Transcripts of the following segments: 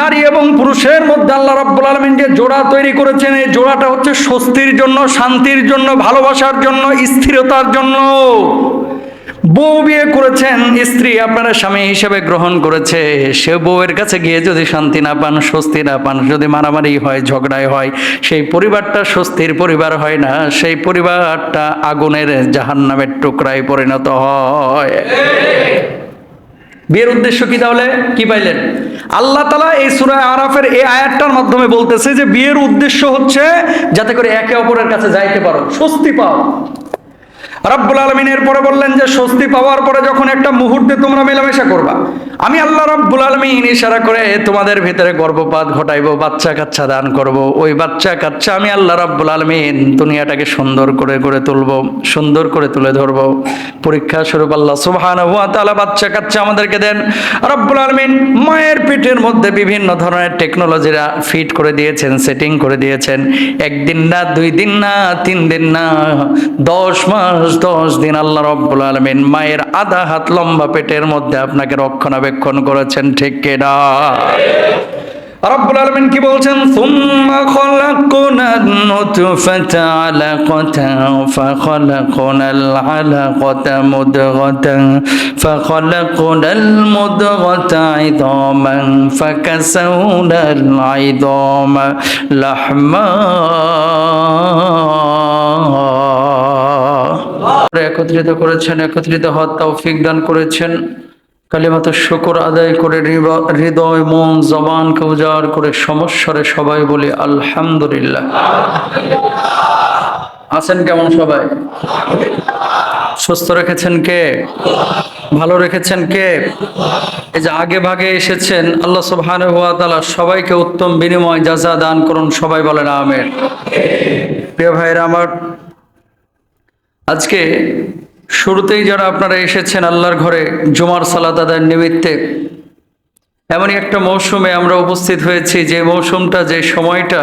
নারী এবং পুরুষের মধ্যে আল্লাহ রাব্বুল আলমিন যে জোড়া তৈরি করেছেন। এই জোড়াটা হচ্ছে স্বস্তির জন্য, শান্তির জন্য, ভালোবাসার জন্য, স্থিরতার জন্য। বউ বিয়ে করেছেন, স্ত্রী আপনারা স্বামী হিসেবে গ্রহণ করেছে। সে বউয়ের কাছে গিয়ে যদি শান্তি না পান, স্বস্তি না পান, যদি মারামারি হয় ঝগড়াই হয়, সেই পরিবারটা স্বস্তির পরিবার হয় না, সেই পরিবারটা আগুনের জাহান্নামের টুকরায় পরিণত হয়। বিয়ের উদ্দেশ্য কি তাহলে? কি পাইলেন? আল্লাহ তালা এই সুরায় আরাফের এই আয়াতটার মাধ্যমে বলতেছে যে বিয়ের উদ্দেশ্য হচ্ছে যাতে করে একে অপরের কাছে যাইতে পারো, স্বস্তি পাও। রাব্বুল আলমিনের পরে বললেন যে স্বস্তি পাওয়ার পরে যখন একটা মুহূর্তে তোমরা মেলামেশা করবা আমি আল্লাহ রব্বুল আলমিন ইশারা করে তোমাদের ভিতরে গর্ভপাত ঘটাইবো, বাচ্চা কাচ্চা দান করব। ওই বাচ্চা কাচ্চা আমি আল্লাহ রব্বুল আলমিন দুনিয়াটাকে সুন্দর করে করে তুলবো, সুন্দর করে তুলে ধরবো। পরীক্ষা স্বরূপ আল্লাহ সুবহান হুয়া তাআলা বাচ্চা কাচ্চা আমাদেরকে দেন। রব্বুল আলমিন মায়ের পেটের মধ্যে বিভিন্ন ধরনের টেকনোলজিরা ফিট করে দিয়েছেন সেটিং করে দিয়েছেন। একদিন না, দুই দিন না, তিন দিন না, দশ মাস, দশ দিন আল্লাহ রব্বুল আলমিন মায়ের আধা হাত লম্বা পেটের মধ্যে আপনাকে রক্ষণাবেক্ষণ করেছেন, ঠিক কেনা? রব্বুল আলমিন কি বলছেন? সুম্মা নুতফাতা আলাকাতা ফাখলাকুনাল মুদগাতা ইদামা লাহমা. একত্রিত করেছেন, একত্রিত হওয়ার তৌফিক দান করেছেন। কালিমাত শুকর আদায় করে হৃদয়, মন জবানকে উজাড় করে সমস্যারে সবাই বলি আলহামদুলিল্লাহ। আছেন কেমন সবাই? সুস্থ রেখেছেন কে? ভালো রেখেছেন কে? এই যে আগে ভাগে এসেছেন, আল্লাহ সুবহানাহু ওয়া তাআলা সবাইকে উত্তম বিনিময় যাজা দান করুন, সবাই বলেন আমেন। প্রিয় ভাইরা আমার আজকে শুরুতেই যারা আপনারা এসেছেন আল্লাহর ঘরে জুমার সালাত আদায়ের নিমিত্তে, এমনই একটা মৌসুমে আমরা উপস্থিত হয়েছি, যে মৌসুমটা, যে সময়টা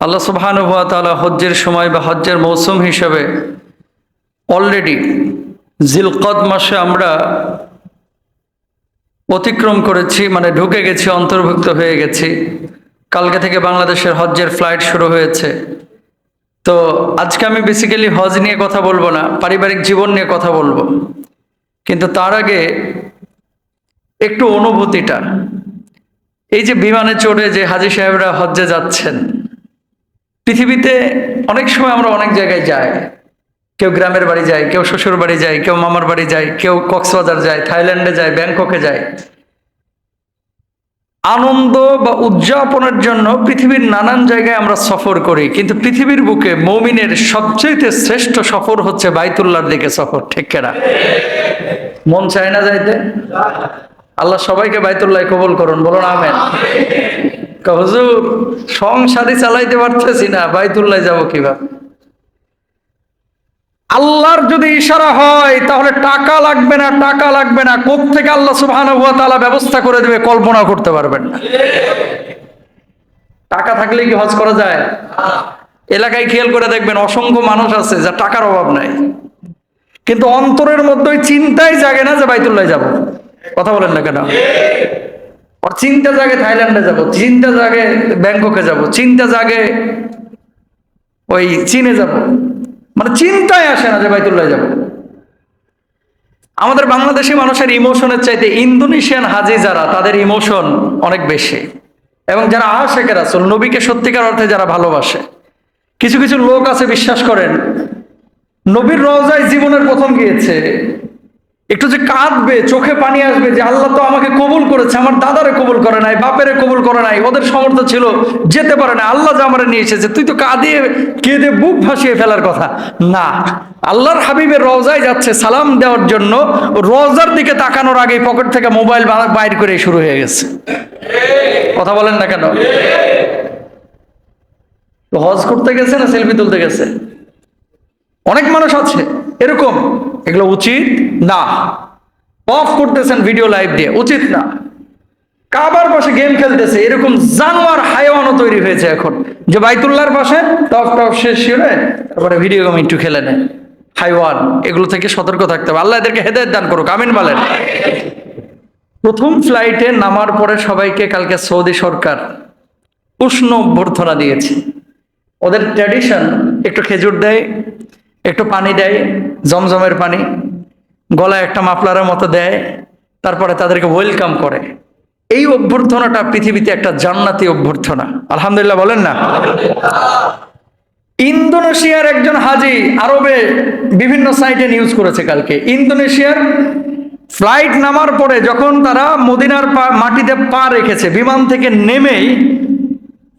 আল্লাহ সুবহানুভা তাআলা হজ্জের সময় বা হজ্জের মৌসুম হিসাবে অলরেডি জিলকদ মাসে আমরা অতিক্রম করেছি মানে ঢুকে গেছি, অন্তর্ভুক্ত হয়ে গেছি। কালকে থেকে বাংলাদেশের হজ্জের ফ্লাইট শুরু হয়েছে। তো আজকে আমি বেসিক্যালি হজ নিয়ে কথা বলব না, পারিবারিক জীবন নিয়ে কথা বলব। কিন্তু তার আগে একটু অনুভূতিটা। এই যে বিমানে চড়ে যে হাজি সাহেবরা হজ্জে যাচ্ছেন, পৃথিবীতে অনেক সময় আমরা অনেক জায়গায় যাই। কেউ গ্রামের বাড়ি যায়, কেউ শ্বশুর বাড়ি যায়, কেউ মামার বাড়ি যায়, কেউ কক্সবাজার যায়, থাইল্যান্ডে যায়, ব্যাংককে যায়। আনন্দ বা উদযাপনের জন্য পৃথিবীর নানান জায়গায় আমরা সফর করি, কিন্তু পৃথিবীর বুকে মৌমিনের সবচেয়ে শ্রেষ্ঠ সফর হচ্ছে বাইতুল্লাহর দিকে সফর, ঠিক কেনা? মন চায় না যাইতে? আল্লাহ সবাইকে বাইতুল্লাহ কবল করুন, বলুন আমেন। হুজুর, সংসারই চালাইতে পারতেছি না, বাইতুল্লাহ যাব কীভাবে? আল্লাহর যদি ইশারা হয়, তাহলে টাকা লাগবে না, টাকা লাগবে না। কোত্থেকে আল্লাহ সুবহানাহু ওয়া তাআলা ব্যবস্থা করে দেবে কল্পনা করতে পারবেন না। টাকা থাকলে কি হজ করা যায়? এলাকায় খেয়াল করে দেখবেন, অসংখ্য মানুষ আছে যা টাকার অভাব নাই। কিন্তু অন্তরের মধ্যে ওই চিন্তাই জাগে না যে বাইতুল্লাহ যাব। কথা বলেন না কেন? চিন্তা জাগে থাইল্যান্ডে যাব, চিন্তা জাগে ব্যাংককে যাব, চিন্তা জাগে ওই চীনে যাব। মানে চিন্তায় আসে না যে বাইতুল্লাহ যাব। আমাদের বাংলাদেশি মানুষের ইমোশনের চাইতে ইন্দোনেশিয়ান হাজি যারা, তাদের ইমোশন অনেক বেশি। এবং যারা আশেকের আসল নবীকে সত্যিকার অর্থে যারা ভালোবাসে। কিছু কিছু লোক আছে, বিশ্বাস করেন, নবীর রওজায় জীবনের প্রথম গিয়েছে একটু যে কাঁদবে, চোখে পানি আসবে যে আল্লাহ তো আমাকে কবুল করেছে, আমার দাদারে কবুল করে নাই, বাপেরে কবুল করে নাই, ওদের সমর্থ ছিল যেতে পারে না, আল্লাহ যে আমার নিয়ে এসেছে, তুই তো কাঁদিয়ে কেঁদে বুক ভাসিয়ে ফেলার কথা। না, আল্লাহর হাবিবের রওজায় যাচ্ছে সালাম দেওয়ার জন্য, রওজার দিকে তাকানোর আগে পকেট থেকে মোবাইল বাইর করে শুরু হয়ে গেছে। কথা বলেন না কেন? হজ করতে গেছে না সেলফি তুলতে গেছে? অনেক মানুষ আছে। এরকম। এগুলো উচিত না। অফ করতেছেন ভিডিও লাইভ দিয়ে, উচিত না। কাবার পাশে গেম খেলতেছে, এরকম জানোয়ার, হাইওয়ানও তৈরি হয়েছে এখন। যে বাইতুল্লাহর পাশে, টপ টপ, শেষ করে তারপরে ভিডিও গেম একটু খেলে নেয়। হাইওয়ান, এগুলো থেকে সতর্ক থাকতে হবে। আল্লাহ এদেরকে হেদায়ত দান করুক, আমিন বলেন। প্রথম ফ্লাইটে নামার পরে সবাইকে কালকে সৌদি সরকার উষ্ণ অভ্যর্থনা দিয়েছে। ওদের ট্র্যাডিশন একটু খেজুর দেয় একটু পানি দেয়, জমজমের পানি, গলায় একটা মাফলারের মতো দেয়, তারপরে তাদেরকে ওয়েলকাম করে। এই অভ্যর্থনাটা পৃথিবীতে একটা জান্নাতি অভ্যর্থনা। আলহামদুলিল্লাহ বলেন না? ইন্দোনেশিয়ার একজন হাজি আরবে বিভিন্ন সাইটে নিউজ করেছে কালকে। ইন্দোনেশিয়ার ফ্লাইট নামার পরে যখন তারা মদিনার মাটিতে পা রেখেছে, বিমান থেকে নেমেই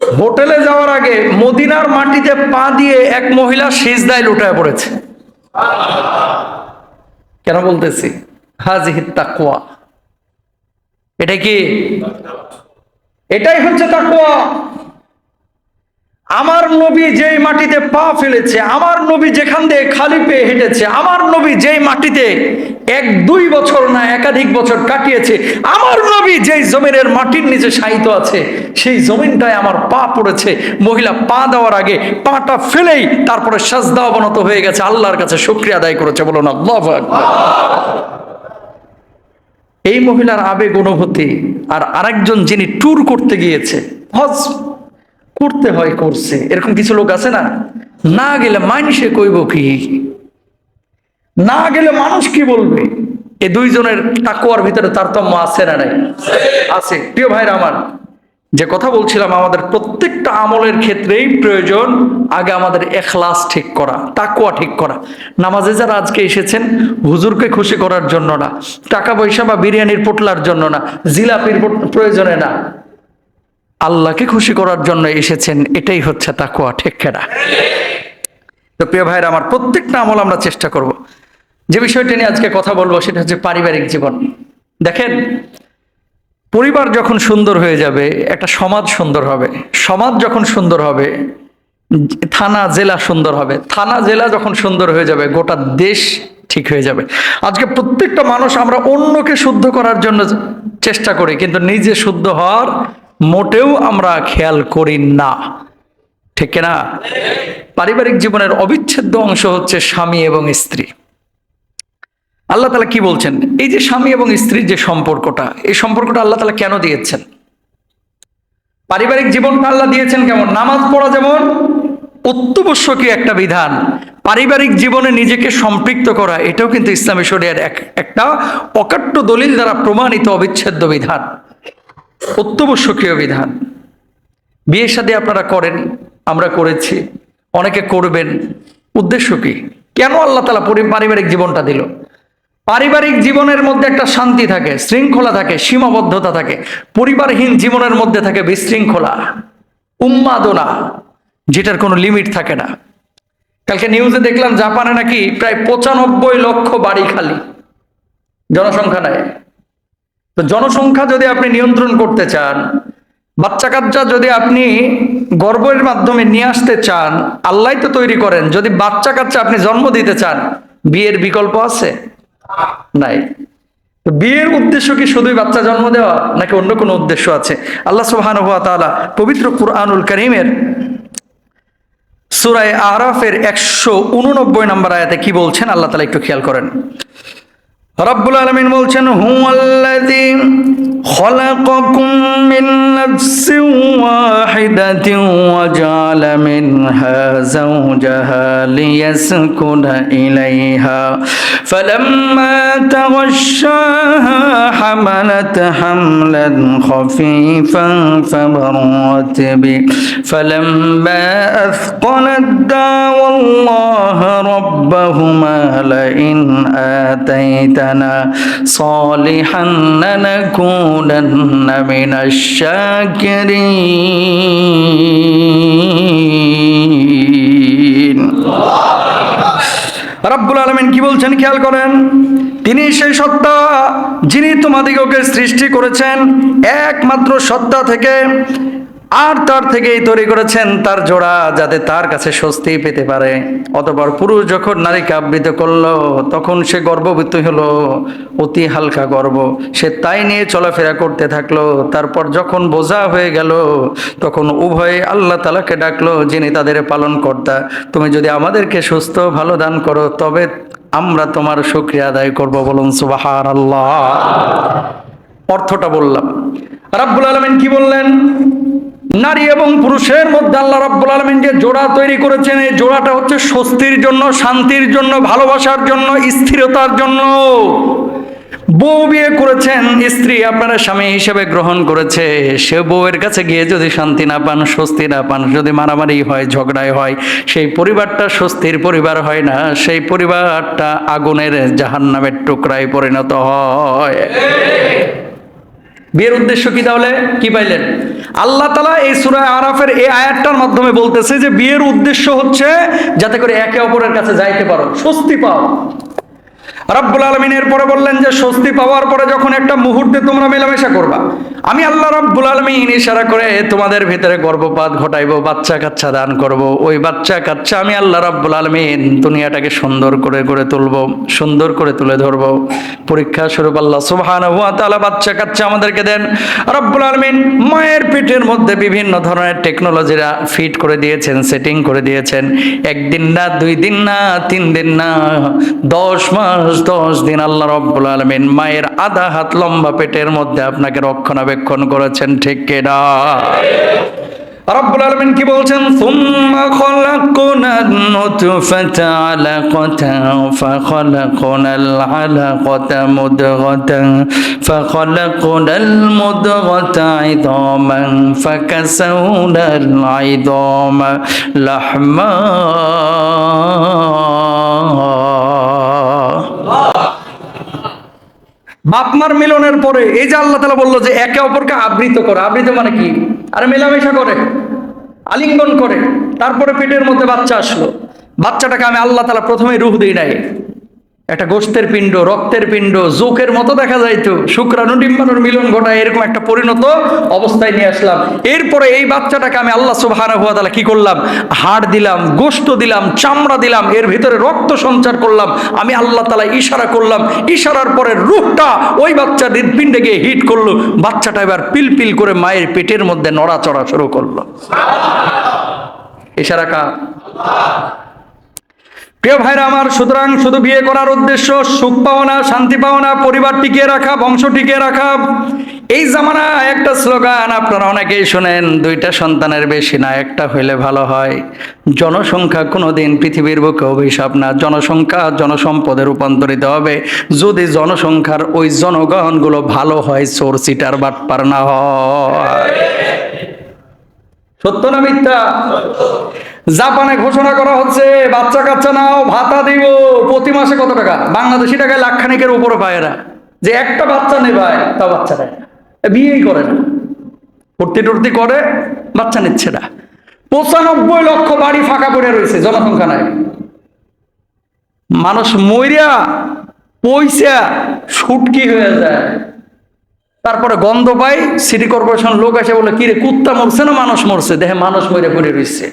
হোটেলে যাওয়ার আগে মদিনার মাটিতে পা দিয়ে এক মহিলা সিজদায় লুটায় পড়েছে। কেন বলতেছি? হাজি তাকুয়া এটা কি? এটাই হচ্ছে তাকুয়া আমার নবী যেই মাটিতে পা ফেলেছে, আমার নবী যেখান দিয়ে খালি পেয়ে হেঁটেছে, আমার নবী যেই মাটিতে এক দুই বছর না একাধিক বছর কাটিয়েছে, আমার নবী যেই জমিনের মাটির নিচে শায়িত আছে, সেই জমিনটায় আমার পা পড়েছে। মহিলা পা দেওয়ার আগে পাটা ফেলেই তারপরে সাজদা অবনত হয়ে গেছে, আল্লাহর কাছে শুক্রিয়া আদায় করেছে আল্লাহু আকবার। এই মহিলার আবেগ অনুভূতি আর আরেকজন যিনি ট্যুর করতে গিয়েছে, হজ করতে হয়, করছে। এরকম কিছু লোক আছে না? না গেলে মানুষে কইব কি? না গেলে মানুষ কি বলবে? এই দুইজনের টাকুয়ার ভিতরে তারতম্য আছে না নাই? আছে। প্রিয় ভাইরা আমার, যে কথা বলছিলাম, আমাদের প্রত্যেকটা আমলের ক্ষেত্রেই প্রয়োজন আগে আমাদের এখলাস ঠিক করা তাকুয়া ঠিক করা। নামাজে যারা আজকে এসেছেন, হুজুরকে খুশি করার জন্য না, টাকা পয়সা বা বিরিয়ানির পোটলার জন্য না, জিলাপির প্রয়োজনে না আল্লাহকে খুশি করার জন্য এসেছেন, এটাই হচ্ছে তাকুয়া ঠিক কেনা? তো প্রিয় ভাইরা আমার প্রত্যেকটা আমল আমরা চেষ্টা করব। যে বিষয়টা নিয়ে আজকে কথা বলব, সেটা হচ্ছে পারিবারিক জীবন। দেখেন, পরিবার যখন সুন্দর হয়ে যাবে, একটা সমাজ সুন্দর হবে। সমাজ যখন সুন্দর হবে, থানা, জেলা সুন্দর হবে। থানা, জেলা যখন সুন্দর হয়ে যাবে, গোটা দেশ ঠিক হয়ে যাবে। আজকে প্রত্যেকটা মানুষ আমরা অন্যকে শুদ্ধ করার জন্য চেষ্টা করি, কিন্তু নিজে শুদ্ধ হওয়ার মোটেও আমরা খেয়াল করি না। ঠিক না পারিবারিক জীবনের অবিচ্ছেদ্য অংশ হচ্ছে স্বামী এবং স্ত্রী। আল্লাহ তালা কি বলছেন? এই যে স্বামী এবং স্ত্রীর যে সম্পর্কটা, এই সম্পর্কটা আল্লাহ তালা কেন দিয়েছেন? পারিবারিক জীবনটা আল্লাহ দিয়েছেন কেমন? নামাজ পড়া যেমন অত্যাবশ্যকীয় একটা বিধান, পারিবারিক জীবনে নিজেকে সম্পৃক্ত করা, এটাও কিন্তু ইসলামী শরিয়ার এক, একটা অকাট্য দলিল দ্বারা প্রমাণিত অবিচ্ছেদ্য বিধান। অত্যাবশ্যকীয় বিধান। বিয়ের সাথে আপনারা করেন, আমরা করেছি। অনেকে করবেন। উদ্দেশ্য কি? কেন আল্লাহ তালা পারিবারিক জীবনটা দিল? পারিবারিক জীবনের মধ্যে একটা শান্তি থাকে, শৃঙ্খলা থাকে, সীমাবদ্ধতা থাকে। পরিবারহীন জীবনের মধ্যে থাকে বিশৃঙ্খলা, উন্মাদনা, যেটার কোনো লিমিট থাকে না। কালকে নিউজে দেখলাম, জাপানে নাকি প্রায় পঁচানব্বই লক্ষ বাড়ি খালি। জনসংখ্যা নেয় তো জনসংখ্যা যদি আপনি নিয়ন্ত্রণ করতে চান, বাচ্চা কাচ্চা যদি আপনি গর্বের মাধ্যমে নিয়ে আসতে চান আল্লাহ তো তৈরি করেন। যদি বাচ্চা কাচ্চা আপনি জন্ম দিতে চান, বিয়ের বিকল্প আছে? নাই। বিয়ের উদ্দেশ্য কি শুধুই বাচ্চা জন্ম দেওয়া, নাকি অন্য কোনো উদ্দেশ্য আছে? আল্লাহ তাআলা পবিত্র কুরআনুল করিমের সুরায় আরাফের একশো উননব্বই নম্বর আয়াতে কি বলছেন? আল্লাহ তালা একটু খেয়াল করেন। রব্বুল আলমিন বলছেন হু খলাকাকুম خلقكم من نفس واحدة وجعل منها زوجها ليسكن إليها. فلما تغشاها حملت حملا خفيفا فبرت به. فلما أثقلت دعوى الله ربهما لئن آتيتنا صالحا لنكون لنكونن من الشاكرين রাব্বুল আলমিন কি বলছেন খেয়াল করেন তিনি সেই সত্তা যিনি তোমাদিগকে সৃষ্টি করেছেন একমাত্র সত্তা থেকে আর তার থেকেই তৈরি করেছেন তার জোড়া যাতে তার কাছে স্বস্তি পেতে পারে। অতপর পুরুষ যখন নারীকে আবৃত করল, তখন সে গর্ভবতী হলো, অতি হালকা গর্ব। সে তাই নিয়ে চলাফেরা করতে থাকল। তারপর যখন বোঝা হয়ে গেল, তখন উভয়ে আল্লাহ তালাকে ডাকলো, যিনি তাদের পালন কর্তা তুমি যদি আমাদেরকে সুস্থ, ভালো দান করো, তবে আমরা তোমার শুক্রিয়া আদায় করব। বলুন সুবাহার আল্লাহ অর্থটা বললাম। রাব্বুল আলমিন কি বললেন? নারী এবং পুরুষের মধ্যে আল্লাহ রাব্বুল আলমিন যে জোড়া তৈরি করেছেন, এই জোড়াটা হচ্ছে স্বস্তির জন্য, শান্তির জন্য, ভালোবাসার জন্য, স্থিরতার জন্য। বউ বিয়ে করেছেন, স্ত্রী আপনারা স্বামী হিসেবে গ্রহণ করেছে। সে বউয়ের কাছে গিয়ে যদি শান্তি না পান, স্বস্তি না পান, যদি মারামারি হয়, ঝগড়ায় হয়, সেই পরিবারটা স্বস্তির পরিবার হয় না, সেই পরিবারটা আগুনের জাহান্নামের টুকরায় পরিণত হয়। বিয়ের উদ্দেশ্য কি তাহলে? কি পাইলেন? আল্লাহ তালা এই সুরায় আরাফের এই আয়াতটার মাধ্যমে বলতেছে যে বিয়ের উদ্দেশ্য হচ্ছে যাতে করে একে অপরের কাছে যাইতে পারো, স্বস্তি পাও। রাব্বুল আলমিনের পরে বললেন যে, স্বস্তি পাওয়ার পরে যখন একটা মুহূর্তে তোমরা মেলামেশা করবা, আমি আল্লাহ রাব্বুল আলমিন ইশারা করে তোমাদের ভিতরে গর্ভপাত ঘটাইব, বাচ্চা কাচ্চা দান করব। ওই বাচ্চা কাচ্চা আমি আল্লাহ রাব্বুল আলমিন দুনিয়াটাকে সুন্দর করে করে তুলব, সুন্দর করে তুলে ধরবো। পরীক্ষা স্বরূপ আল্লাহ সুবহান বাচ্চা কাচ্চা আমাদেরকে দেন। রাব্বুল আলমিন মায়ের পিঠের মধ্যে বিভিন্ন ধরনের টেকনোলজিরা ফিট করে দিয়েছেন সেটিং করে দিয়েছেন। একদিন না, দুই দিন না, তিন দিন না, দশ মাস দশ দিন আল্লাহ রব্বুল আলমিন মায়ের আধা হাত লম্বা পেটের মধ্যে আপনাকে রক্ষণাবেক্ষণ করেছেন ঠিক কেনা রব্বুল আলমিন কি বলছেন? সুম্মা খলাকুনান নুতফাতা আলাকাতান ফাখলাকুনাল আলাকাতা মুদগাতান ফাখলাকুনাল মুদগাতা ইদামান ফাকাসাউনাল ইদামা লাহমা বাপমার মিলনের পরে এই যে আল্লাহ তালা বলল যে একে অপরকে আবৃত করে, আবৃত মানে কি? আরে মেলামেশা করে, আলিঙ্গন করে। তারপরে পেটের মধ্যে বাচ্চা আসলো। বাচ্চাটাকে আমি আল্লাহ তালা প্রথমে রুহ দিই নাই। একটা গোস্তের পিণ্ড, রক্তের পিণ্ড জোকের মতো দেখা যাইতো। শুক্রাণু ডিম্বাণুর মিলন ঘটায় এরকম একটা পরিণত অবস্থায় নিয়ে আসলাম। এরপরে এই বাচ্চাটাকে আমি আল্লাহ সুবহানাহু ওয়া তাআলা কি করলাম? হাড় দিলাম গোস্ত দিলাম, চামড়া দিলাম, এর ভিতরে রক্ত সঞ্চার করলাম। আমি আল্লাহ তালা ইশারা করলাম। ইশারার পরে রূহটা ওই বাচ্চার হৃদপিণ্ডে গিয়ে হিট করল। বাচ্চাটা এবার পিলপিল করে মায়ের পেটের মধ্যে নড়াচড়া শুরু করল। ইশারা কা প্রিয় ভাইরা আমার, সুতরাং শুধু বিয়ে করার উদ্দেশ্য সুখ পাওয়া শান্তি পাওয়া পরিবার টিকিয়ে রাখা, বংশ টিকিয়ে রাখা। এই জামানা একটা স্লোগান আপনারা অনেকেই শোনেন, দুইটা সন্তানের বেশি না, একটা হইলে ভালো হয়। জনসংখ্যা কোনোদিন পৃথিবীর বুকে অভিশাপ না, জনসংখ্যা জনসম্পদে রূপান্তরিত হবে। যদি জনসংখ্যার ওই জনগণগুলো ভালো হয়, চোর সিটার বাটপার না হয়। সত্য না মিথ্যা? জাপানে ঘোষণা করা হচ্ছে, বাচ্চা কাচ্চা নাও, ভাতা দিব। প্রতি মাসে কত টাকা? বাংলাদেশি টাকায় লাখখানিকের উপরে পায় না যে একটা বাচ্চা ভাই তা বাচ্চা নেয় বিয়েই করে না। ভর্তি টর্তি করে, বাচ্চা নিচ্ছে না। পঁচানব্বই লক্ষ বাড়ি ফাঁকা পড়ে রয়েছে, জনসংখ্যা নাই। মানুষ মইরা পয়সা সুটকি হয়ে যায়। তারপরে গন্ধ পাই সিটি কর্পোরেশন লোক এসে বলে, কিরে, কুত্তা মরছে না মানুষ মরছে? দেহে মানুষ মরে পড়ে রয়েছে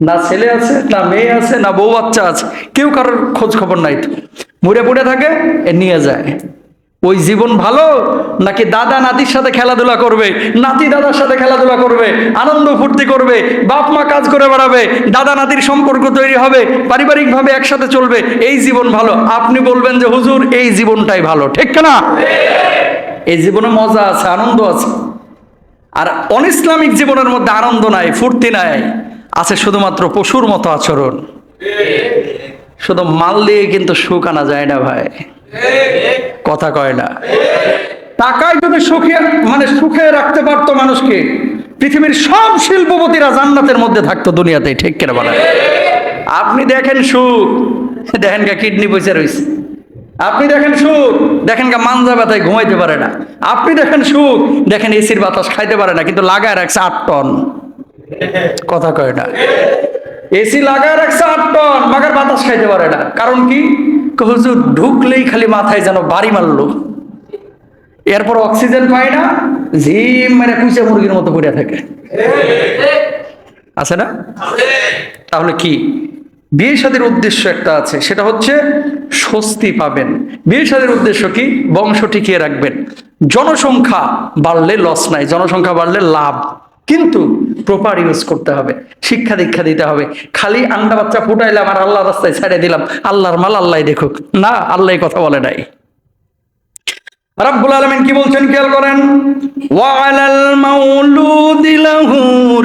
না ছেলে আছে, না মেয়ে আছে, না বউ বাচ্চা আছে, কেউ কারোর খোঁজ খবর নাই তো। মরে পড়ে থাকে, এ নিয়ে যায়। ওই জীবন ভালো, নাকি দাদা নাতির সাথে খেলাধুলা করবে, নাতি দাদার সাথে খেলাধুলা করবে, আনন্দ ফুর্তি করবে, বাপ মা কাজ করে বেড়াবে, দাদা নাতির সম্পর্ক তৈরি হবে, পারিবারিকভাবে একসাথে চলবে, এই জীবন ভালো। আপনি বলবেন যে, হুজুর, এই জীবনটাই ভালো। ঠিক না এই জীবনে মজা আছে, আনন্দ আছে। আর অনিসলামিক জীবনের মধ্যে আনন্দ নাই, ফুর্তি নাই, আছে শুধুমাত্র পশুর মতো আচরণ। শুধু মাল দিয়ে কিন্তু সুখ আনা যায় না ভাই। কথা কয় না। টাকায় যদি সুখে মানে সুখে রাখতে পারতো মানুষকে, পৃথিবীর সব শিল্পপতিরা জান্নাতের মধ্যে থাকতো দুনিয়াতে ঠিক কেনা আপনি দেখেন সুখ, দেখেন কিডনি পয়সা রয়েছে আপনি দেখেন সুখ, দেখেন গা মানজা ব্যথায় ঘুমাইতে পারে না। আপনি দেখেন সুখ, দেখেন এসির বাতাস খাইতে পারে না, কিন্তু লাগায় রাখছে আট টন। কথা কয় না। এসি লাগায় রাখছে আট টন, মাগার বাতাস খাইতে পারে না। কারণ কি? হুজুর, ঢুকলেই খালি মাথায় যেন বাড়ি মারলো। এরপর অক্সিজেন পায় না ঝিম মেরে কুচে মুরগির মতো পড়ে থাকে। আছে না? তাহলে কি? বিয়ে সাদের উদ্দেশ্য একটা আছে, সেটা হচ্ছে স্বস্তি পাবেন। বিয়ে সাদের উদ্দেশ্য কি? বংশ টিকিয়ে রাখবেন। জনসংখ্যা বাড়লে লস নাই, জনসংখ্যা বাড়লে লাভ। কিন্তু প্রপার ইউজ করতে হবে, শিক্ষা দীক্ষা দিতে হবে। খালি আন্ডা বাচ্চা ফুটাইলাম আর আল্লাহ রাস্তায় ছেড়ে দিলাম, আল্লাহর মাল আল্লাহ দেখুক। না আল্লাহ কথা বলে নাই। রাব্বুল আলামিন কি বলছেন খেয়াল করেন? ওয়ালাল মাউলুদি লাহু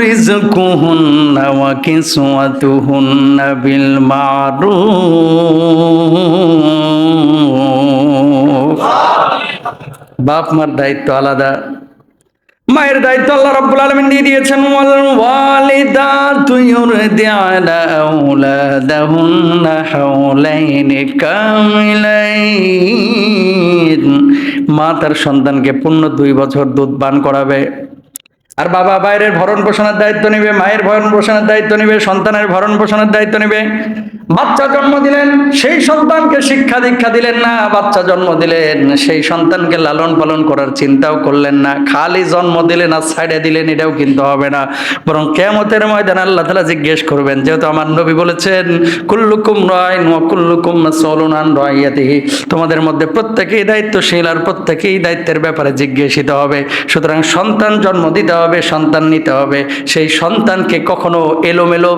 রিজকুহুন্না ওয়া কিসওয়াতুহুন্না বিল মারুফ। বাপ মার দায়িত্ব আলাদা। মায়ের দায়িত্ব আল্লাহ রাব্বুল আলামিন দিয়ে দিয়েছেন, ওয়াল ওয়ালিদাতু ইউরদি'না আওলাদাহুন্না হাওলাইন কামিলাইন মা তার সন্তানকে পূর্ণ দুই বছর দুধ পান করাবে। আর বাবা বাইরের ভরণ পোষণের দায়িত্ব নেবে, মায়ের ভরণ পোষণের দায়িত্ব নেবে, সন্তানের ভরণ পোষণের দায়িত্ব নেবে। বাচ্চা জন্ম দিলেন, সেই সন্তানকে শিক্ষা দীক্ষা দিলেন না, বাচ্চা জন্ম দিলেন, সেই সন্তানকে লালন পালন করার চিন্তাও করলেন না, খালি জন্ম দিলেন আর সাইডে দিলেন, এটাও কিন্তু হবে না। বরং কেমতের ময়দান আল্লাহ তালা জিজ্ঞেস করবেন, যেহেতু আমার নবী বলেছেন, কুল্লুকুম রয় কুল্লুকুম সলুনান রয়াতিহি তোমাদের মধ্যে প্রত্যেকেই দায়িত্বশীল আর প্রত্যেকেই দায়িত্বের ব্যাপারে জিজ্ঞাসিত হবে। সুতরাং সন্তান জন্ম দিতে হবে, সন্তান নিতে হবে। সেই সন্তানকে কখনো এলোমেলো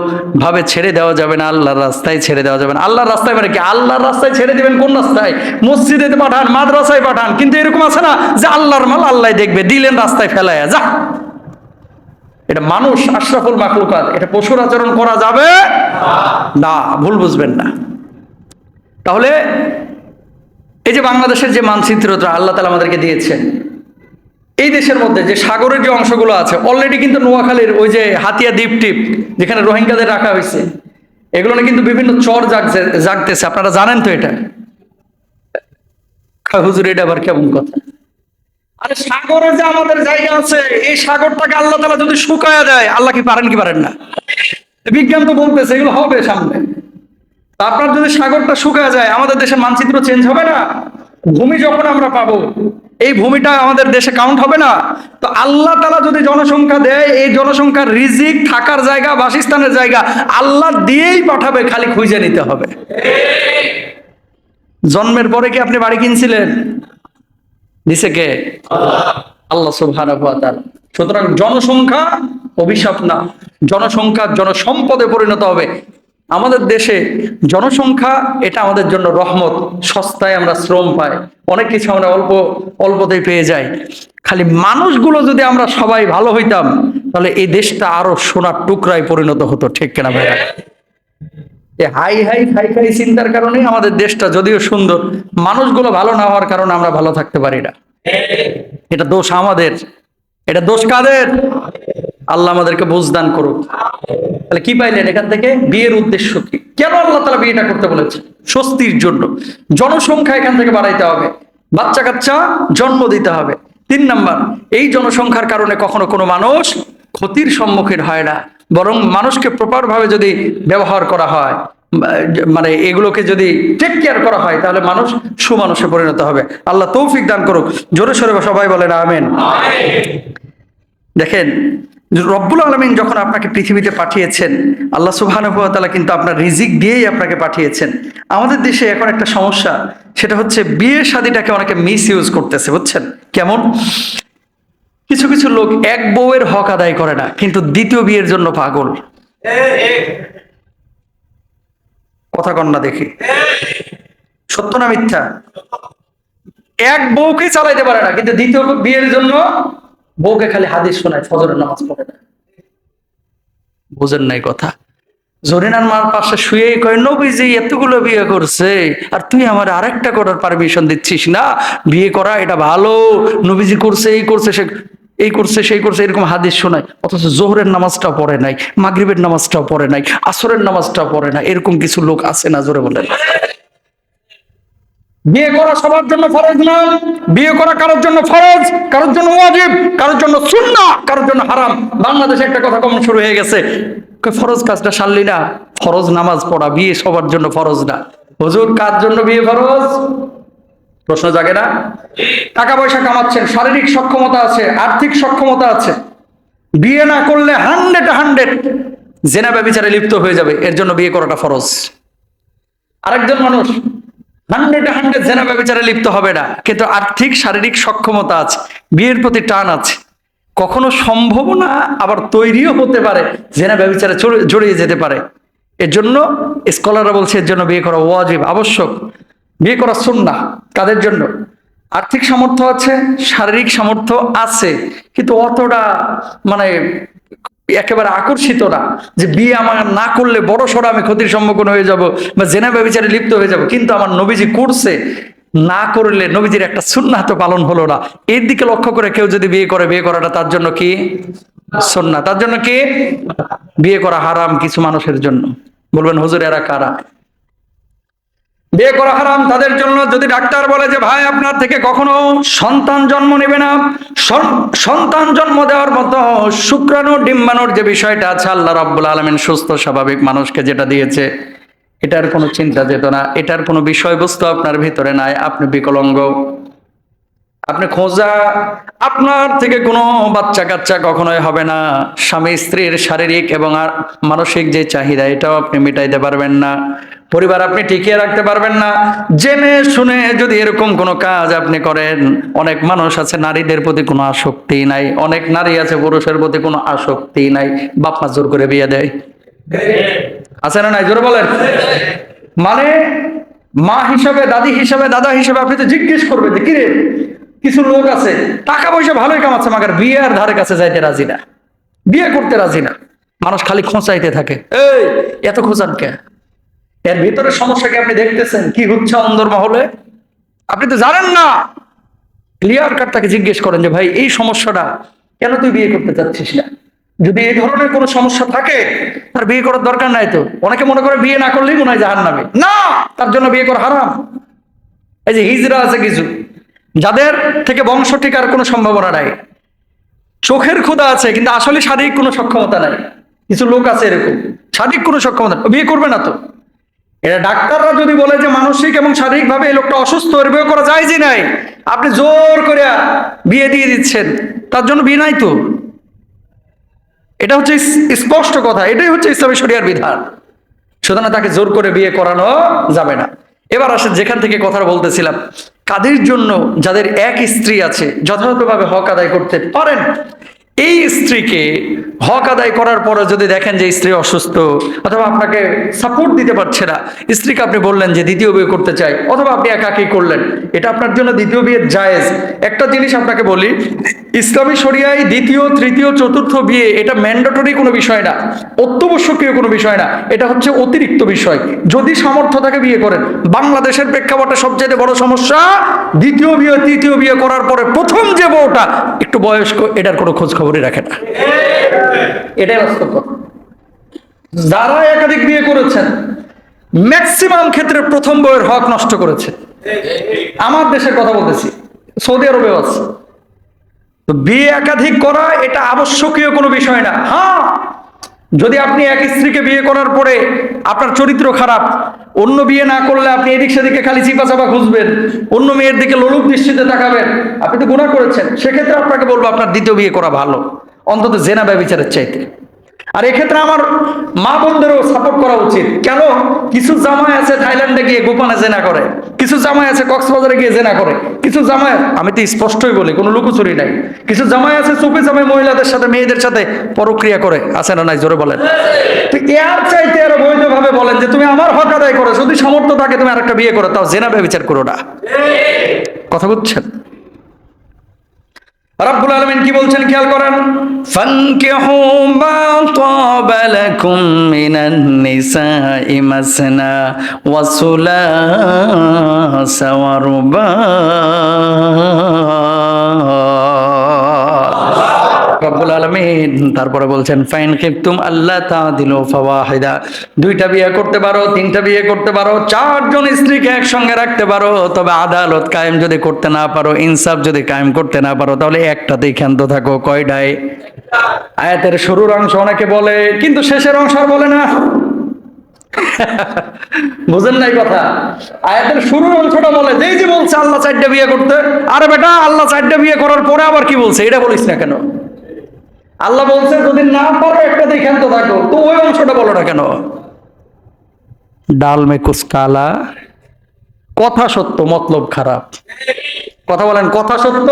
ভাবে ছেড়ে দেওয়া যাবে না, আল্লাহর রাস্তায় ছেড়ে দেওয়া যাবে না। আল্লাহর রাস্তায় মানে কি? আল্লাহর রাস্তায় ছেড়ে দেবেন কোন রাস্তায়? মসজিদে পাঠান, মাদ্রাসায় পাঠান, কিন্তু এরকম আছে না যে আল্লাহর মাল আল্লাহ দেখবে, দিলেন রাস্তায় ফেলায়া, যা। এটা মানুষ, আশরাফুল মাকলুকাত এটা পশুর আচরণ করা যাবে না, ভুল বুঝবেন না। তাহলে এই যে বাংলাদেশের যে মানচিত্রটা, আল্লাহ তালা আমাদেরকে দিয়েছেন এই দেশের মধ্যে যে সাগরের যে অংশগুলো আছে অলরেডি কিন্তু নোয়াখালীর ওই যে হাতিয়া দ্বীপ টিপ, যেখানে রোহিঙ্গাদের রাখা হয়েছে, এগুলো কিন্তু বিভিন্ন চর জাগছে, জাগতেছে। আপনারা জানেন তো এটা? হুজুর, এটা আবার কেমন কথা? আরে সাগরে যে আমাদের জায়গা আছে, এই সাগরটাকে আল্লাহ তালা যদি শুকায়া দেয়, আল্লাহ কি পারেন কি পারেন না? বিজ্ঞান তো বলতেছে, এগুলো হবে সামনে। আপনার যদি সাগরটা শুকায় যায়, আমাদের দেশের মানচিত্র চেঞ্জ হবে না? ভূমি যখন আমরা পাবো এই ভূমিটা আমাদের দেশে কাউন্ট হবে না। তো আল্লাহ তালা যদি জনসংখ্যা দেয়, এই জনসংখ্যার রিজিক থাকার জায়গা, বাসস্থানের জায়গা, আল্লাহ দিয়েই পাঠাবে, খালি খুঁজে নিতে হবে। জন্মের পরে কি আপনি বাড়ি কিনছিলেন? দিছে কে? আল্লাহ সুবহানাহু সুতরাং জনসংখ্যা অভিশাপ না। জনসংখ্যা জনসম্পদে পরিণত হবে। আমাদের দেশে জনসংখ্যা, এটা আমাদের জন্য রহমত, সস্তায় আমরা শ্রম পাই। অনেক কিছু আমরা অল্প, অল্পতেই পেয়ে যাই। খালি মানুষগুলো যদি আমরা সবাই ভালো হইতাম, তাহলে এই দেশটা আরও সোনার টুকরায় পরিণত হতো, ঠিক কেনা ভাইরা হাই হাই খাই খাই চিন্তার কারণে আমাদের দেশটা যদিও সুন্দর, মানুষগুলো ভালো না হওয়ার কারণে আমরা ভালো থাকতে পারি না। এটা দোষ আমাদের। এটা দোষ কাদের? আল্লাহ আমাদেরকে বুঝদান করুক। তাহলে কি পাইলেন এখান থেকে? বিয়ের উদ্দেশ্য কি? কেন আল্লাহ তালা বিয়েটা করতে বলেছে স্বস্তির জন্য। জনসংখ্যা এখান থেকে বাড়াইতে হবে। বাচ্চা কাচ্চা জন্ম দিতে হবে। তিন নাম্বার, এই জনসংখ্যার কারণে কখনো কোনো মানুষ ক্ষতির সম্মুখীন হয় না। বরং মানুষকে প্রপার ভাবে যদি ব্যবহার করা হয় মানে এগুলোকে যদি টেক কেয়ার করা হয়, তাহলে মানুষ সুমানুষে পরিণত হবে। আল্লাহ তৌফিক দান করুক। জোরে সোরে সবাই বলেন, আমেন। দেখেন রব্বুল আলমিন যখন আপনাকে পৃথিবীতে পাঠিয়েছেন, আল্লাহ সুবাহানুভাতালা কিন্তু আপনার রিজিক দিয়েই আপনাকে পাঠিয়েছেন। আমাদের দেশে এখন একটা সমস্যা, সেটা হচ্ছে বিয়ে শাদিটাকে অনেকে মিস ইউজ করতেছে, বুঝছেন? কেমন? কিছু কিছু লোক এক বউয়ের হক আদায় করে না, কিন্তু দ্বিতীয় বিয়ের জন্য পাগল। কথা কন্যা দেখি। সত্য না মিথ্যা? এক বউকে চালাইতে পারে না, কিন্তু দ্বিতীয় বিয়ের জন্য বউকে খালি হাদিস শোনায়, ফজরের নামাজ পড়ে না। বুঝেন নাই কথা। জরিনার মার পাশে শুয়ে কয়, নবীজি, এতগুলো বিয়ে করছে, আর তুই আমার আরেকটা করার পারমিশন দিচ্ছিস না? বিয়ে করা, এটা ভালো। নবীজি করছে, এই করছে, সে, এই করছে, সেই করছে, এরকম হাদিস শোনায়। অথচ জোহরের নামাজটাও পড়ে নাই, মাগরিবের নামাজটাও পড়ে নাই, আসরের নামাজটাও পড়ে না এরকম কিছু লোক আছে না জোরে বলেন? বিয়ে করা সবার জন্য ফরজ না? বিয়ে করা কারোর জন্য ফরজ, কারোর জন্য ওয়াজিব, কারোর জন্য সুন্নাহ, কারোর জন্য হারাম। বাংলাদেশে একটা কথা কমন শুরু হয়ে গেছে। ফরজ কাজটা সারলি না? ফরজ নামাজ পড়া, বিয়ে সবার জন্য ফরজ না। হুজুর, কার জন্য বিয়ে ফরজ? প্রশ্ন জাগে না? টাকা পয়সা কামাচ্ছেন, শারীরিক সক্ষমতা আছে, আর্থিক সক্ষমতা আছে। বিয়ে না করলে হান্ড্রেড হান্ড্রেড জেনা ব্যবিচারে লিপ্ত হয়ে যাবে। এর জন্য বিয়ে করাটা ফরজ। আরেকজন মানুষ হান্ড্রেড হান্ড্রেড জেনা ব্যবচারে লিপ্ত হবে না। কিন্তু আর্থিক, শারীরিক সক্ষমতা আছে, বিয়ের প্রতি টান আছে। কখনো সম্ভব না আবার তৈরিও হতে পারে, জেনা ব্যবচারে জড়িয়ে যেতে পারে। এর জন্য স্কলাররা বলছে, এর জন্য বিয়ে করা ওয়াজিব, আবশ্যক। বিয়ে করা সুন্না কাদের জন্য? আর্থিক সামর্থ্য আছে, শারীরিক সামর্থ্য আছে, কিন্তু অতটা মানে একেবারে আকর্ষিত না যে বিয়ে আমার না করলে বড় সড়ো আমি ক্ষতির সম্মুখীন হয়ে যাব বা জেনা ব্যবচারে লিপ্ত হয়ে যাব। কিন্তু আমার নবীজি করছে, না করলে নবীজির একটা সুন্নাত পালন হলো না। এর দিকে লক্ষ্য করে কেউ যদি বিয়ে করে, বিয়ে করাটা তার জন্য কি? সন্না তার জন্য কি? বিয়ে করা হারাম কিছু মানুষের জন্য। বলবেন, হুজুর, এরা কারা? বিয়ে করা হারাম, তাদের জন্য যদি ডাক্তার বলে যে, ভাই, আপনার থেকে কখনো সন্তান জন্ম নেবে না। সন্তান জন্ম দেওয়ার মতো শুক্রাণু, ডিম্বাণুর যে বিষয়টা আছে, আল্লাহ রাব্বুল আলমিন সুস্থ, স্বাভাবিক মানুষকে যেটা দিয়েছে, এটার কোনো চিন্তা যেত না এটার কোনো বিষয়বস্তু আপনার ভিতরে নাই, আপনি বিকলঙ্গ। আপনি খোঁজা, আপনার থেকে কোনো বাচ্চা কাচ্চা কখনোই হবে না। স্বামী স্ত্রীর শারীরিক এবং আর মানসিক যে চাহিদা, এটাও আপনি মেটাইতে পারবেন না। পরিবার আপনি টিকিয়ে রাখতে পারবেন না। জেনে শুনে যদি এরকম কোনো কাজ আপনি করেন, অনেক মানুষ আছে, নারীদের প্রতি কোনো আসক্তি নাই, অনেক নারী আছে, পুরুষের প্রতি কোনো আসক্তি নাই। বাপ মা জোর করে বিয়ে দেয়। আছে না নাই? জোরে বলেন। মানে মা হিসাবে, দাদি হিসাবে, দাদা হিসাবে আপনি তো জিজ্ঞেস করবেন যে, কিরে, কিছু লোক আছে, টাকা পয়সা ভালোই কামাচ্ছে, মাগার বিয়ে আর ধারে কাছে যাইতে রাজি না। বিয়ে করতে রাজি না। মানুষ খালি খোঁচাইতে থাকে। এই, এত খোঁচান কে? এর ভিতরে সমস্যা কি আপনি দেখতেছেন? কি হচ্ছে অন্দর মহলে? আপনি তো জানেন না। ক্লিয়ার কাট তাকে জিজ্ঞেস করেন যে, ভাই, এই সমস্যাটা কেন তুই বিয়ে করতে চাচ্ছিস না? যদি এই ধরনের কোনো সমস্যা থাকে, তার বিয়ে করার দরকার নাই তো। অনেকে মনে করে বিয়ে না করলেই মনে হয় জাহান নামে না! তার জন্য বিয়ে করা হারাম। এই যে হিজরা আছে কিছু। যাদের থেকে বংশ টিকার কোনো সম্ভাবনা নাই। চোখের ক্ষুদা আছে, কিন্তু আসলে শারীরিক কোনো সক্ষমতা নাই। কিছু লোক আছে এরকম। শারীরিক কোনো সক্ষমতা বিয়ে করবে না তো। এটা ডাক্তাররা যদি বলে যে মানসিক এবং শারীরিক ভাবে এই লোকটা অসুস্থ, এর বিয়ে করা যায় যে নাই। আপনি জোর করে বিয়ে দিয়ে দিচ্ছেন। তার জন্য বিয়ে নাই তো। এটা হচ্ছে স্পষ্ট কথা। এটাই হচ্ছে ইসলামী শরিয়ার বিধান। সুতরাং তাকে জোর করে বিয়ে করানো যাবে না। এবার আসেন, যেখান থেকে কথাটা বলতেছিলাম। কাদের জন্য যাদের এক স্ত্রী আছে, যথাযথভাবে হক আদায় করতে পারেন? এই স্ত্রীকে হক আদায় করার পরে যদি দেখেন যে স্ত্রী অসুস্থ, অথবা আপনাকে সাপোর্ট দিতে পারছে না, স্ত্রীকে আপনি বললেন যে দ্বিতীয় বিয়ে করতে চাই, অথবা আপনি একাকি করলেন, এটা আপনার জন্য দ্বিতীয় বিয়ের জায়েজ। একটা জিনিস আপনাকে বলি, ইসলামী শরিয়ায় দ্বিতীয়, তৃতীয়, চতুর্থ বিয়ে এটা ম্যান্ডেটরি কোনো বিষয় না, অত্যাবশ্যকীয় কোনো বিষয় না, এটা হচ্ছে অতিরিক্ত বিষয়। যদি সামর্থ্য থাকে বিয়ে করেন। বাংলাদেশের প্রেক্ষাপটে সবচেয়ে বড় সমস্যা দ্বিতীয় বিয়ে, তৃতীয় বিয়ে করার পরে প্রথম যে বউটা, একটু বয়স্ক, এটার কোনো খোঁজ খবরই রাখে না। এটাই বাস্তব। যারা একাধিক বিয়ে করেছেন ম্যাক্সিমাম ক্ষেত্রে প্রথম বইয়ের হক নষ্ট করেছে। আমার দেশের কথা বলতেছি, সৌদি আরবে আছে। বিয়ে একাধিক করা, এটা আবশ্যকীয় কোনো বিষয় না। হ্যাঁ যদি আপনি এক স্ত্রীকে বিয়ে করার পরে আপনার চরিত্র খারাপ, অন্য বিয়ে না করলে আপনি এদিক সেদিকে খালি চিপা চাপা খুঁজবেন, অন্য মেয়ের দিকে লোলুপ দৃষ্টিতে তাকাবেন, আপনি তো গুণা করেছেন, সেক্ষেত্রে আপনাকে বলব আপনার দ্বিতীয় বিয়ে করা ভালো, অন্তত জেনা ব্যবচারের চাইতে। আর এক্ষেত্রে আমার মা বোনদেরও সাপোর্ট করা উচিত। কেন? কিছু জামাই আছে থাইল্যান্ডে গিয়ে গোপনে জেনা করে। কিছু জামাই আছে কক্সবাজারে গিয়ে জেনা করে কিছু জামাই আমি তো স্পষ্টই বলি কোনো লুকোচুরি নাই। কিছু জামাই আছে চুপে জামাই মহিলাদের সাথে মেয়েদের সাথে পরক্রিয়া করে আছে না নাই? জোরে বলেন। তো এর চাইতে আরও বৈধভাবে বলেন যে তুমি আমার হক আদায় করো যদি সামর্থ্য থাকে তুমি আরেকটা বিয়ে করো তাও জেনা বিচার করো না। কথা বুঝছেন? রব্বুল আলমিন কি বলছেন খেয়াল করেন? ফানকিহু মা তাবা লাকুম মিনান নিসাই রব্বুল আলমিন। তারপরে বলছেন, ফাইন খিফতুম আল্লাহ তাদিলু ফাওয়াহিদা। দুইটা বিয়ে করতে পারো, তিনটা বিয়ে করতে পারো, চারজন স্ত্রীকে একসঙ্গে রাখতে পারো। তবে আদালত কায়েম যদি করতে না পারো, ইনসাফ যদি কায়েম করতে না পারো, তাহলে একটাতেই ক্ষান্ত থাকো। কয়টায়? আয়াতের শুরুর অংশ অনেকে বলে, কিন্তু শেষের অংশ আর বলে না। বুঝেন নাই কথা? আয়াতের শুরুর অংশটা বলে, যেই যে বলছে, আল্লাহ চারটা বিয়ে করতে। আরে বেটা, আল্লাহ চারটা বিয়ে করার পরে আবার কি বলছে? এটা বলিস না কেন? আল্লাহ বলছে যদি না পারো, একটা দেখান তো থাকো। তো ওই অংশটা বলো না কেন? ডাল মে কুছ কালা, কথা সত্য, মতলব খারাপ। কথা বলেন, কথা সত্য,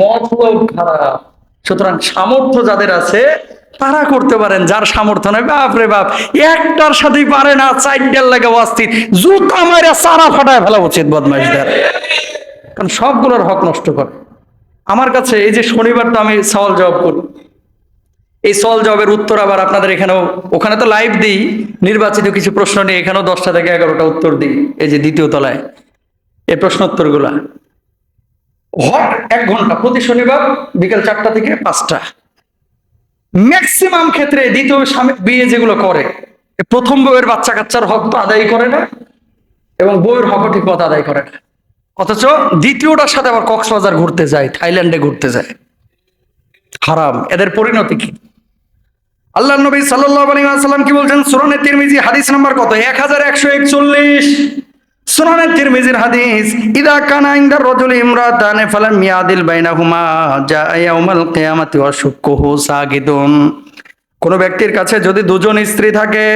মতলব খারাপ। সুতরাং সামর্থ্য যাদের আছে, তারা করতে পারেন। যার সামর্থ্য নেই, বাপ রে বাপ, একটার সাথেই পারে না, চারটার লাগে অস্থির। জুতা মারা সারা ফাটায় ফেলা উচিত বদমাইশদের। কারণ সবগুলোর হক নষ্ট করে। আমার কাছে এই যে শনিবার তো আমি সওয়াল জবাব করি। এই সওয়াল জবাবের উত্তর আবার আপনাদের এখানেও, ওখানে তো লাইভ দিই, নির্বাচিত কিছু প্রশ্ন নিয়ে এখানেও দশটা থেকে এগারোটা উত্তর দিই, এই যে দ্বিতীয় তলায়। এই প্রশ্নোত্তরগুলা। হক এক ঘণ্টা প্রতি শনিবার বিকেল চারটা থেকে পাঁচটা। ম্যাক্সিমাম ক্ষেত্রে দ্বিতীয় স্বামী- বিয়ে যেগুলো করে প্রথম বউয়ের বাচ্চা কাচ্চার হক তো আদায় করে না, এবং বউয়ের হক ঠিক মতো আদায় করে না। অথচ দ্বিতীয়টার সাথে আবার কক্সবাজার ঘুরতে যায়, থাইল্যান্ডে ঘুরতে যায়। হারাম। এদের পরিণতি কি? আল্লাহ নবী আলাইহি কি বলছেন? সুনানে তিরমিজি হাদিস নাম্বার কত? 1141 সুনানে তিরমিজির হাদিস, ইদা কানা ইনদার রাজুলি ইমরাতান ফালাম ইয়াদিল বাইনাহুমা জা ইয়াউমাল কিয়ামাতি ওয়া শুক্কুহু সাগিদুন। কোন ব্যক্তির কাছে যদি দুজন স্ত্রী থাকে,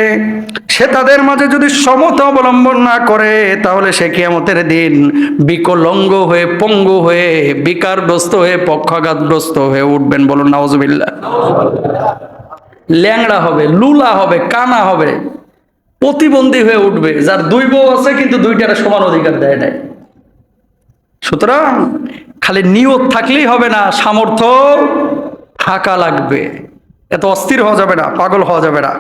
সে তাদের মাঝে যদি সমতা অবলম্বন না করে, তাহলে সে কিয়ামতের দিন বিকলঙ্গ হয়ে, পঙ্গু হয়ে, বিকারগ্রস্ত হয়ে, পক্ষাঘাতগ্রস্ত হয়ে উঠবেন বলুন, নাউজুবিল্লাহ। ল্যাংড়া হবে, লুলা হবে, কানা হবে, প্রতিবন্ধী হয়ে উঠবে। যার দুই বউ আছে, কিন্তু দুইটার সমান অধিকার দেয় নাই। সুতরাং খালি নিয়ত থাকলেই হবে না, সামর্থ্য থাকা লাগবে। এত অস্থির হওয়া যাবে না পাগল হওয়া যাবে না।